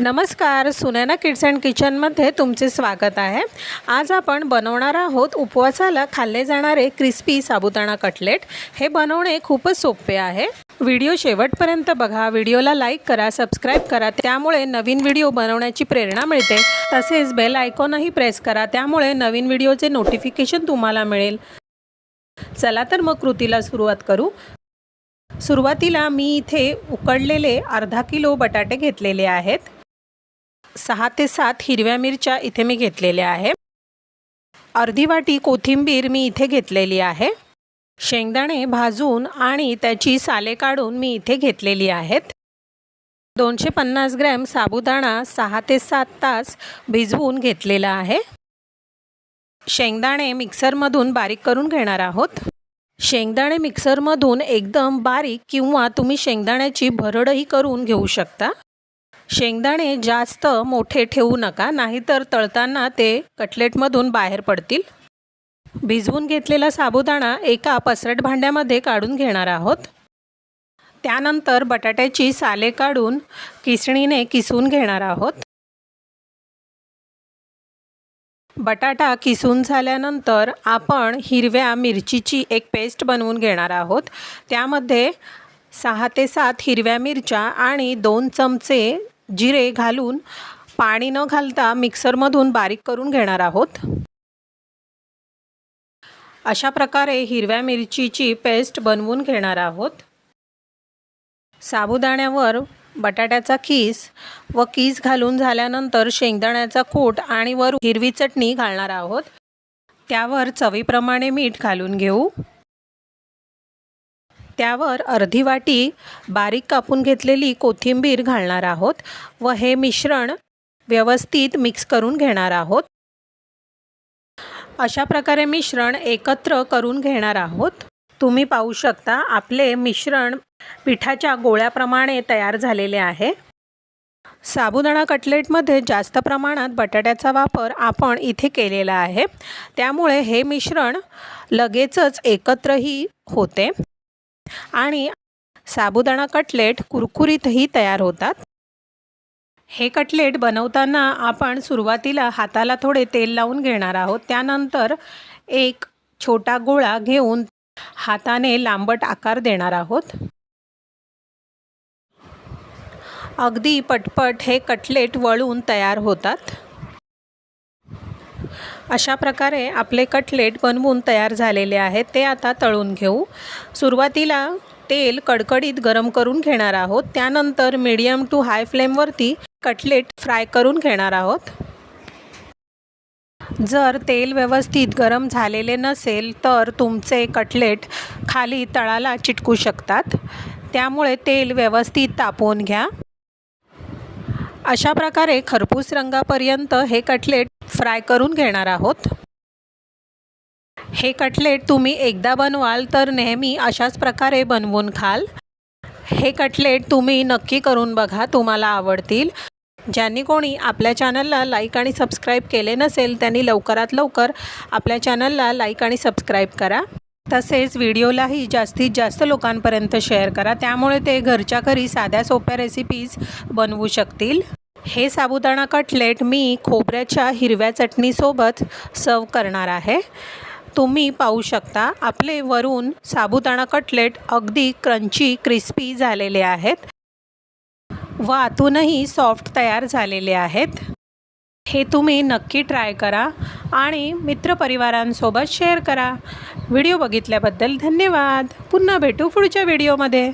नमस्कार Sunaina kids and किचनमध्ये तुमचे स्वागत आहे. आज आपण बनवणार आहोत उपवासाला खाल्ले जाणारे क्रिस्पी साबुदाणा कटलेट हे बनवणे खूपच सोपे आहे. व्हिडिओ शेवटपर्यंत बघा. व्हिडिओला लाईक करा सबस्क्राईब करा. त्यामुळे नवीन व्हिडिओ बनवण्याची प्रेरणा मिळते. तसेच बेल आयकॉनही प्रेस करा. त्यामुळे नवीन व्हिडिओचे नोटिफिकेशन तुम्हाला मिळेल. चला तर मग कृतीला सुरुवात करू. सुरुवातीला मी इथे उकडलेले अर्धा किलो बटाटे घेतलेले आहेत. सहा ते सात हिरव्या मिरच्या इथे मी घेतलेल्या आहे. अर्धी वाटी कोथिंबीर मी इथे घेतलेली आहे. शेंगदाणे भाजून आणि त्याची साले काढून मी इथे घेतलेली आहेत. दोनशे पन्नास ग्रॅम साबुदाणा सहा ते सात तास भिजवून घेतलेला आहे. शेंगदाणे मिक्सरमधून बारीक करून घेणार आहोत. शेंगदाणे मिक्सरमधून एकदम बारीक किंवा तुम्ही शेंगदाण्याची भरडही करून घेऊ शकता. शेंगदाणे जास्त मोठे ठेवू नका नाहीतर तळताना ते कटलेटमधून बाहेर पडतील. भिजवून घेतलेला साबुदाणा एका पसरट भांड्यामध्ये काढून घेणार आहोत. त्यानंतर बटाट्याची साले काढून किसणीने किसून घेणार आहोत. बटाटा किसून झाल्यानंतर आपण हिरव्या मिरचीची एक पेस्ट बनवून घेणार आहोत. त्यामध्ये सहा ते सात हिरव्या मिरच्या आणि दोन चमचे जिरे घालून पाणी न घालता मिक्सरमधून बारीक करून घेणार आहोत. अशा प्रकारे हिरव्या मिरचीची पेस्ट बनवून घेणार आहोत. साबुदाण्यावर बटाट्याचा कीस व कीस घालून झाल्यानंतर शेंगदाण्याचा कूट आणि वर हिरवी चटणी घालणार आहोत. त्यावर चवीप्रमाणे मीठ घालून घेऊ. त्यावर अर्धी वाटी बारीक कापून घेतलेली कोथिंबीर घालणार आहोत व हे मिश्रण व्यवस्थित मिक्स करून घेणार आहोत. अशा प्रकारे मिश्रण एकत्र करून घेणार आहोत. तुम्ही पाहू शकता आपले मिश्रण पिठाच्या गोळ्याप्रमाणे तयार झालेले आहे. साबुदाणा कटलेटमध्ये जास्त प्रमाणात बटाट्याचा वापर आपण इथे केलेला आहे. त्यामुळे हे मिश्रण लगेचच एकत्रही होते. आणि साबुदाणा कटलेट कुरकुरीतही तयार होतात. हे कटलेट बनवताना आपण सुरुवातीला हाताला थोडे तेल लावून घेणार आहोत. त्यानंतर एक छोटा गोळा घेऊन हाताने लांबट आकार देणार आहोत. अगदी पटपट हे कटलेट वळून तयार होतात. अशा प्रकारे आपले कटलेट बनवून तयार झालेले आहेत ते आता तळून घेऊ. सुरुवातीला तेल कडकडीत गरम करून घेणार आहोत त्यानंतर मीडियम टू हाय फ्लेमवरती कटलेट फ्राय करून घेणार आहोत. जर तेल व्यवस्थित गरम झालेले नसेल तर तुमचे कटलेट खाली तळाला चिटकू शकतात. त्यामुळे तेल व्यवस्थित तापवून घ्या. अशा प्रकारे खरपूस रंगापर्यंत हे कटलेट फ्राय करून घेणार आहोत. हे कटलेट तुम्ही एकदा बनवाल तर नेहमी अशाच प्रकारे बनवून खाल. हे कटलेट तुम्ही नक्की करून बघा तुम्हाला आवडतील. ज्यांनी कोणी आपल्या चॅनलला लाईक आणि सबस्क्राईब केले नसेल त्यांनी लवकरात लवकर आपल्या चॅनलला लाईक आणि सबस्क्राईब करा. तसेच व्हिडिओलाही जास्तीत जास्त लोकांपर्यंत शेअर करा त्यामुळे ते घरच्या घरी साध्या सोप्या रेसिपीज बनवू शकतील. हे साबुदाणा कटलेट मी खोबऱ्याच्या हिरव्या चटणीसोबत सर्व करणार आहे. तुम्ही पाहू शकता आपले वरून साबुदाणा कटलेट अगदी क्रंची क्रिस्पी झालेले आहेत. व आतूनही सॉफ्ट तयार झालेले आहेत. हे तुम्ही नक्की ट्राय करा आणि मित्रपरिवारांसोबत शेअर करा. व्हिडिओ बघितल्याबद्दल धन्यवाद. पुन्हा भेटू पुढच्या व्हिडिओमध्ये.